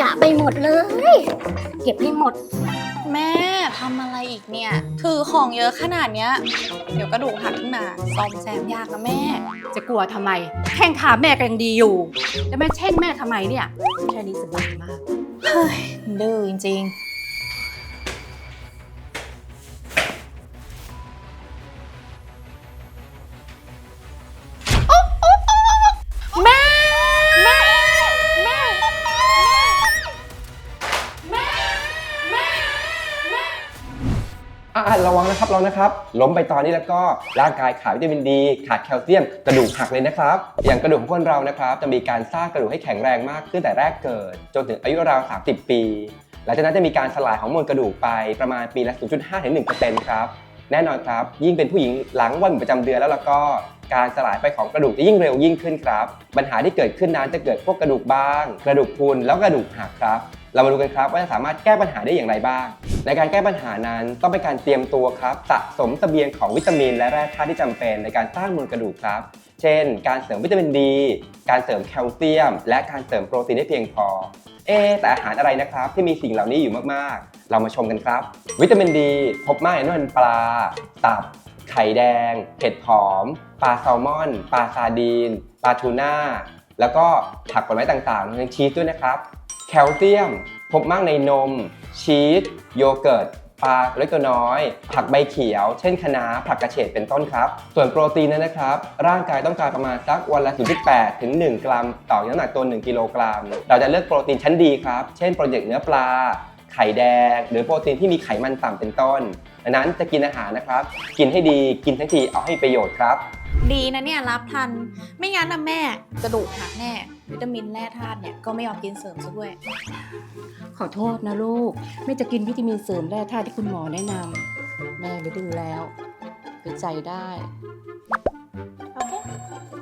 กะไปหมดเลย เก็บให้หมด แม่ทำอะไรอีกเนี่ย ถือของเยอะขนาดเนี้ย เดี๋ยวกระดูกหักขึ้นมาซ่อมแซมยากนะแม่ จะกลัวทำไม แข้งขาแม่ก็ยังดีอยู่จะแม่แช่งแม่ทำไมเนี่ย แค่นี้สบายมาก เฮ้ยดื้อจริงๆ อ่าระวังนะครับเระวังนะครับล้มไปตอนนี้แล้วก็ร่างกายขาดวิตามินดี ขาดแคลเซียม กระดูกหักเลยนะครับ อย่างกระดูกของคนเรานะครับ จะมีการสร้างกระดูกให้แข็งแรงมากขึ้นแต่แรกเกิด จนถึงอายุราว 30 ปี หลังจากนั้นจะมีการสลายของมวลกระดูกไปประมาณปีละ 0.5ถึง1%ครับแน่นอนครับ ยิ่งเป็นผู้หญิงหลังวันประจำเดือนแล้วแล้วก็การสลายไปของกระดูกจะยิ่งเร็วยิ่งขึ้นครับ ปัญหาที่เกิดขึ้นนั้นจะเกิดพวกกระดูกบาง กระดูกพรุนแล้วกระดูกหักครับ เรามาดูกันครับว่าจะสามารถแก้ปัญหาได้อย่างไรบ้าง ในการแก้ปัญหานั้นต้องเป็นการเตรียมตัวครับสะสมสเสบียงของวิตามิน และแร่ธาตุที่จำเป็นในการสร้างมวลกระดูกครับ เช่น การเสริมวิตามินดี การเสริมแคลเซียม และการเสริมโปรตีนให้เพียงพอ เอะแต่อาหารอะไรนะครับที่มีสิ่งเหล่านี้อยู่มากๆ เรามาชมกันครับ วิตามินดี พบมากในน้ำมันปลา ตับ ไข่แดง เห็ดหอม ปลาแซลมอน ปลาซาดีน ปลาทูน่าแล้วก็ผักผลไม้ต่างๆรวมทั้งชีสด้วยนะครับ แคลเซียม พบมากในนม ชีสโยเกิร์ตปลาเล็กตัวน้อย ผักใบเขียว เช่นคะน้าผักกระเฉดเป็นต้นครับ ส่วนโปรตีนนั้นนะครับ ร่างกายต้องการประมาณสักวันละ 0.8 ถึง 1 กรัม ต่อน้ำหนักตัว 1 กิโลกรัม เราจะเลือกโปรตีนชั้นดีครับ เช่นโปรตีนเนื้อปลา ไข่แดง หรือโปรตีนที่มีไขมันต่ำเป็นต้น ดังนั้นจะกินอาหารนะครับ กินให้ดีกินทั้งทีเอาให้ประโยชน์ครับ ดีนะเนี่ยรับทัน ไม่งั้นนะแม่กระดูกหักแน่ วิตามินแร่ธาตุเนี่ยก็ไม่ยอมกินเสริมซะด้วย ขอโทษนะลูก แม่จะกินวิตามินเสริมแร่ธาตุที่คุณหมอแนะนำแม่ไม่ดื้อแล้วไปใจได้ โอเค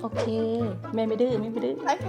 โอเค แม่ไม่ดื้อแม่ไม่ดื้อ โอเค